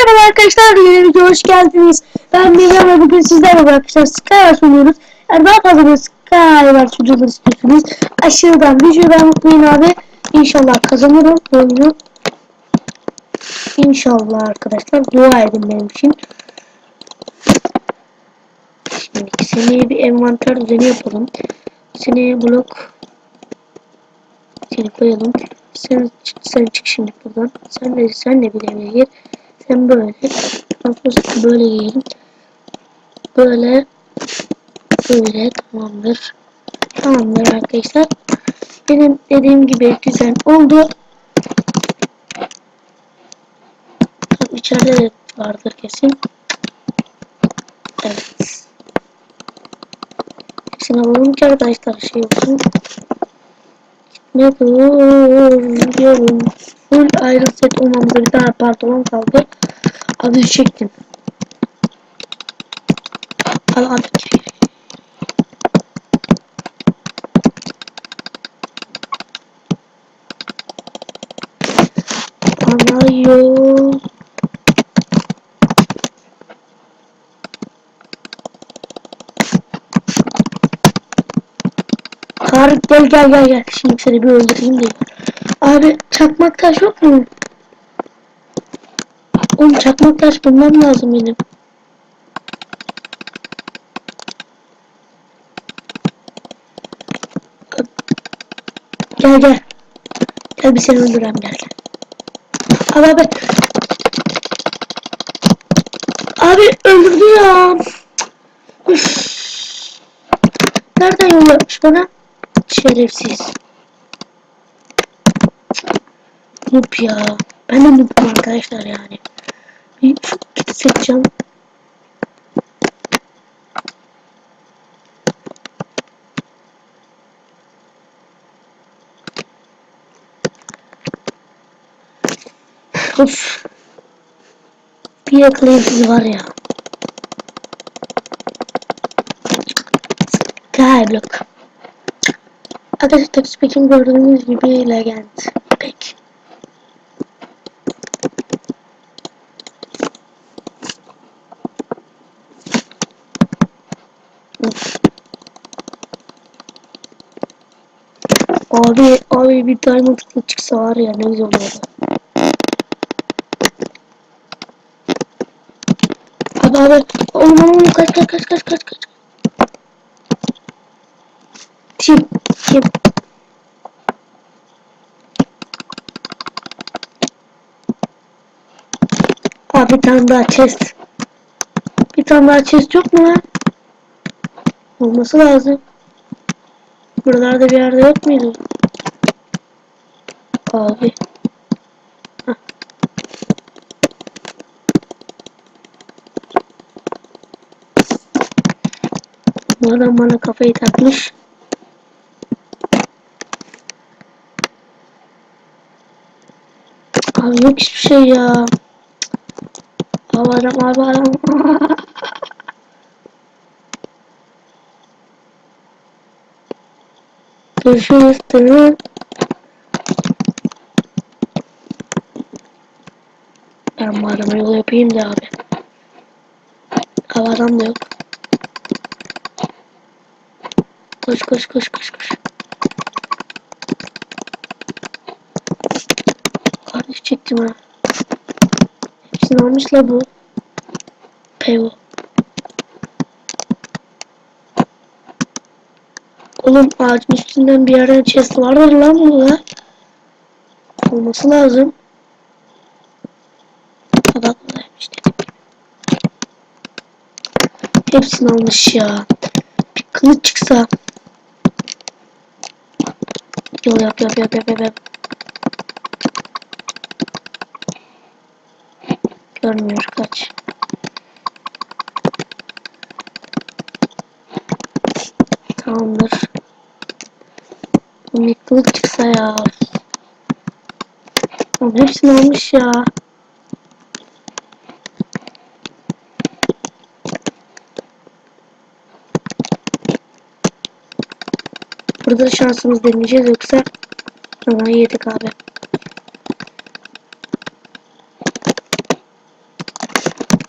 Merhaba arkadaşlar, yeni video hoş geldiniz. Ben Miriam ve bugün sizlerle arkadaşlar Skyward oynuyoruz. Eğer daha fazla böyle Skyward videoları istiyorsanız aşağıdan videodan mutlayın abi. İnşallah kazanırım bu oyunu. İnşallah arkadaşlar dua edin benim için. Şimdi seneye bir envanter düzeni yapalım. Seneye blok seni koyalım. Sen, sen çık şimdi buradan. Sen de sen de bir gir. Sen böyle. Kafası böyle giyelim. Böyle. Böyle tamamdır. Tamamdır arkadaşlar. Benim dediğim gibi düzen oldu. İçeride de vardır kesin. Evet. Hepsini alalım ki arkadaşlar şey olsun. Ne diyorum. Full ayrı set olmamıza bir tane pantolon kaldı. Abi çektim. Al abi. Ana yol. Tarık gel gel gel gel. Şimdi seni bir öldüreyim diye. Abi çakmak taş yok mu? Oğlum çakmak taş bulmam lazım benim. Gel gel. Gel bir seni öldürem gel. Abi abi. Abi öldürdü ya. Üf. Nereden yol yapmış bana? Şerefsiz. Noob ya. Ben de noobum arkadaşlar yani. Bir kit seçeceğim. Of. Bir yakalayıcı var ya. Skyblock. Arkadaşlar Textpack'in gördüğünüz gibi legend. Pek. Abi, abi bir diamond çıksa var ya ne güzel olurdu. Abi abi, oğlum oğlum kaç kaç kaç kaç kaç kaç. Kim? Abi bir tane daha chest. Bir tane daha chest yok mu lan? Olması lazım. Buralarda bir yerde yok muydu? Abi. Hah. Bu adam bana kafayı takmış. Yok hiçbir şey ya. Abi adam. Görüşürüz. Ben bu adama yol yapayım da abi. Adam da yok. Koş koş koş koş koş. Çektim ha. Hepsini almış la bu. Pevo. Oğlum ağacın üstünden bir yerden chest vardır lan burada. Olması lazım. Buradaymış dedim. Hepsini almış ya. Bir kılıç çıksa. Yol yap yap yap yap yap. yap. Görmüyor kaç. Tamamdır. Bu kılıç çıksa ya. Oğlum hepsini almış ya. Burada da şansımız deneyeceğiz yoksa Aman yedik abi.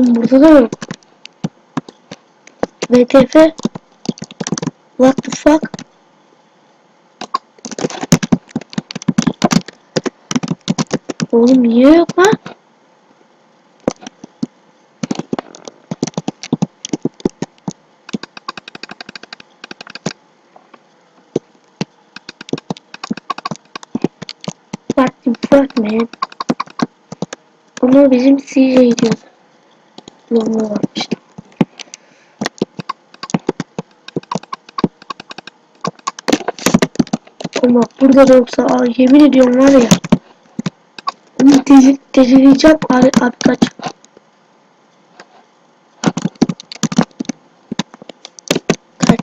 Oğlum burada da yok. VTF. What the fuck? Oğlum niye yok lan? What the fuck man? Ama bizim CJ diyor. Yolunu varmış. Ama burada da yoksa aa, yemin ediyorum var ya. Onu deli, delireceğim abi, abi kaç. Kaç.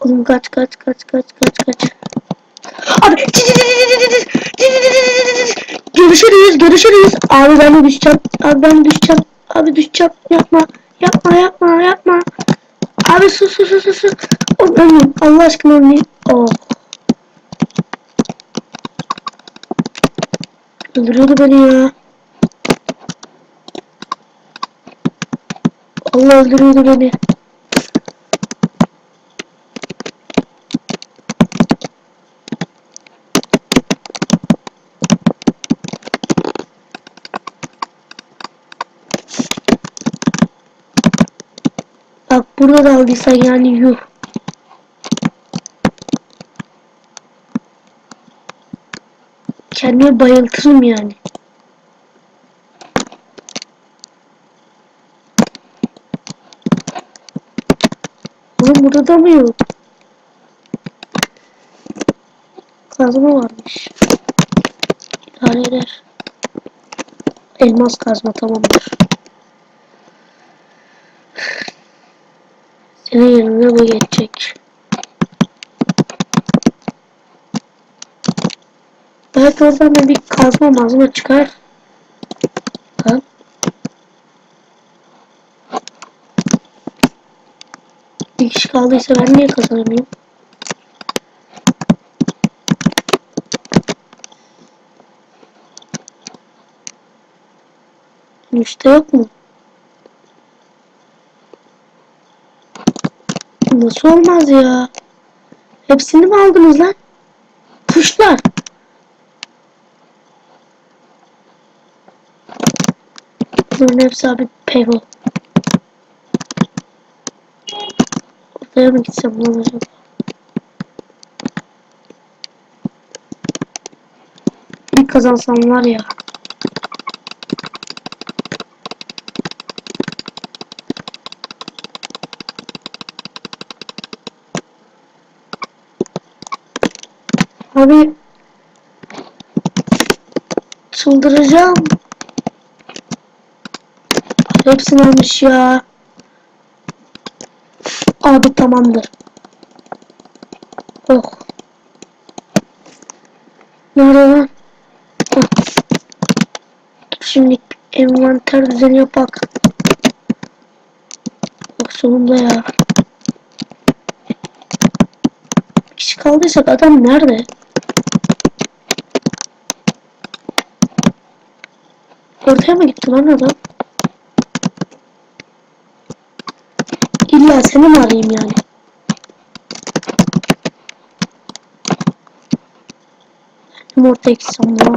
Oğlum kaç kaç kaç kaç kaç kaç. Abi görüşürüz görüşürüz. Abi ben düşeceğim. Abi ben düşeceğim. Abi düşeceğim. Yapma. Yapma yapma yapma. Abi sus sus sus. sus. Oğlum ölmeyeyim. Allah aşkına ölmeyeyim. Oh. Öldürüyordu beni ya. Allah öldürüyordu beni. Bak burada da aldıysan yani yuh. Kendimi bayıltırım yani. Oğlum burada da mı yok? Kazma varmış. İdare eder. Elmas kazma tamamdır. Belki oradan da bir kazma mazma çıkar. Lan. Bir kişi kaldıysa ben niye kazanamıyorum? Üstte yok mu? Nasıl olmaz ya? Hepsini mi aldınız lan? Kuşlar. Bunların hepsi abi pego. Oraya mı gitsem ne olacak? Bir kazansam var ya. Abi çıldıracağım. Hepsini almış ya. Abi tamamdır. Oh. Nerede lan? Hah. Şimdi envanter düzeni yapak. Bak sonunda ya. Kişi kaldıysak adam nerede? Ortaya mı gitti lan adam? İlla seni mi arayayım yani? Ortaya gitsem ya.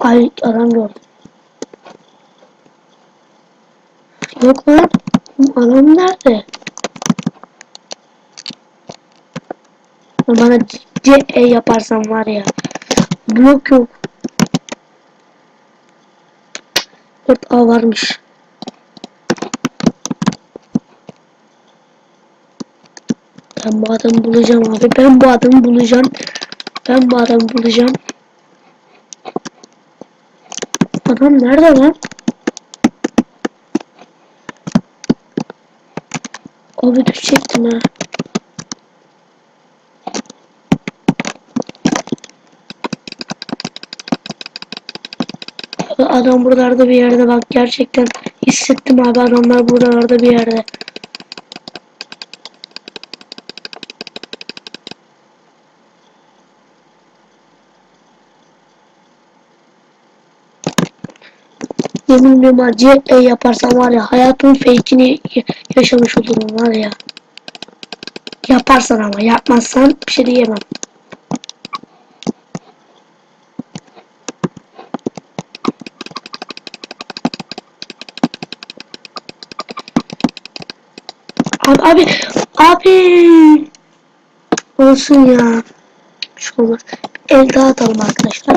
Ay gördüm. Yok lan. Adam nerede? Bana C E yaparsan var ya. Blok yok. 4A varmış. Ben bu adamı bulacağım abi. Ben bu adamı bulacağım. Ben bu adamı bulacağım. Adam nerede lan? Abi düşecektim ha. Adam buralarda bir yerde bak gerçekten hissettim abi adamlar buralarda bir yerde. Yemin bir acı yaparsam var ya hayatın fake'ini yaşamış olurum var ya. Yaparsan ama yapmazsan bir şey diyemem. Abi abi abi olsun ya. Şu olur. El atalım arkadaşlar.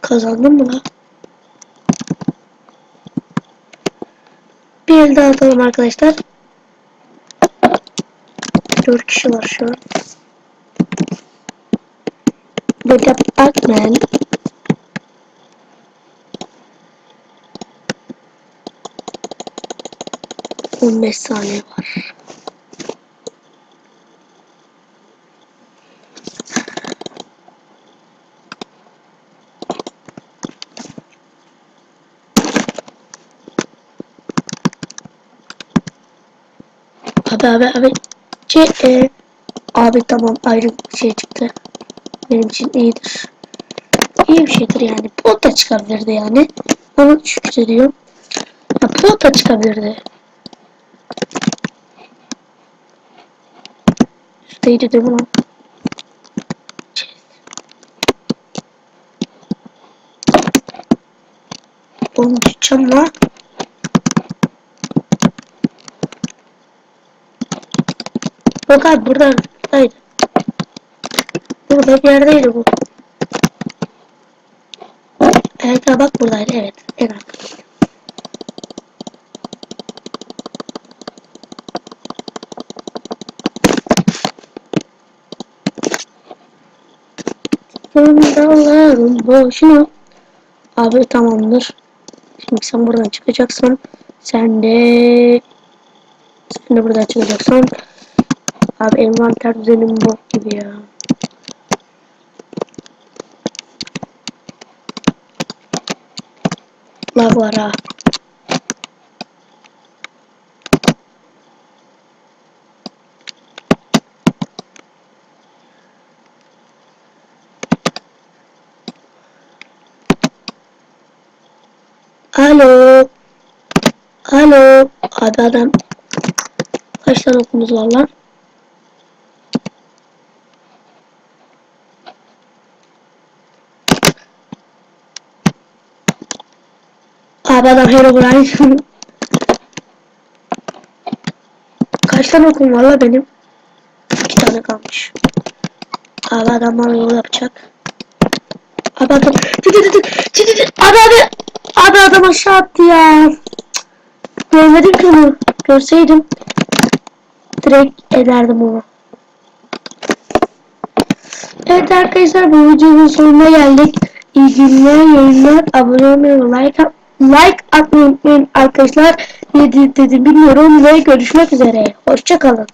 Kazandım mı lan? Bir el atalım arkadaşlar. Dört kişi var şu an. Burada Batman. On beş saniye var. Abi abi abi. C e. Abi tamam ayrı bir şey çıktı. Benim için iyidir. İyi bir şeydir yani. Pot da çıkabilirdi yani. Ama şükrediyorum. Ya pot da çıkabilirdi. Üstteydi değil mi lan? Oğlum düşeceğim lan. Yok abi burada buradaydı. Burada bir yerdeydi bu. Evet bak buradaydı evet. En arkada. Dağlarım boşuna. Abi tamamdır. Şimdi sen buradan çıkacaksın. Sen de sen de buradan çıkacaksın. Abi envanter düzenim bok gibi ya. Lag var ha. Alo. Alo. Abi adam. Kaç tane okumuz var lan? Abi adam Herobrine. Kaç tane okum var la benim? İki tane kalmış. Abi adam bana yol yapacak. Abi adam. Abi abi. Abi adam aşağı attı ya. Görmedim ki onu. Görseydim. Direkt ederdim onu. Evet arkadaşlar bu videonun sonuna geldik. İyi günler, yayınlar, abone olmayı, like, like atmayı unutmayın arkadaşlar. Ne dedim bilmiyorum ve görüşmek üzere. Hoşçakalın.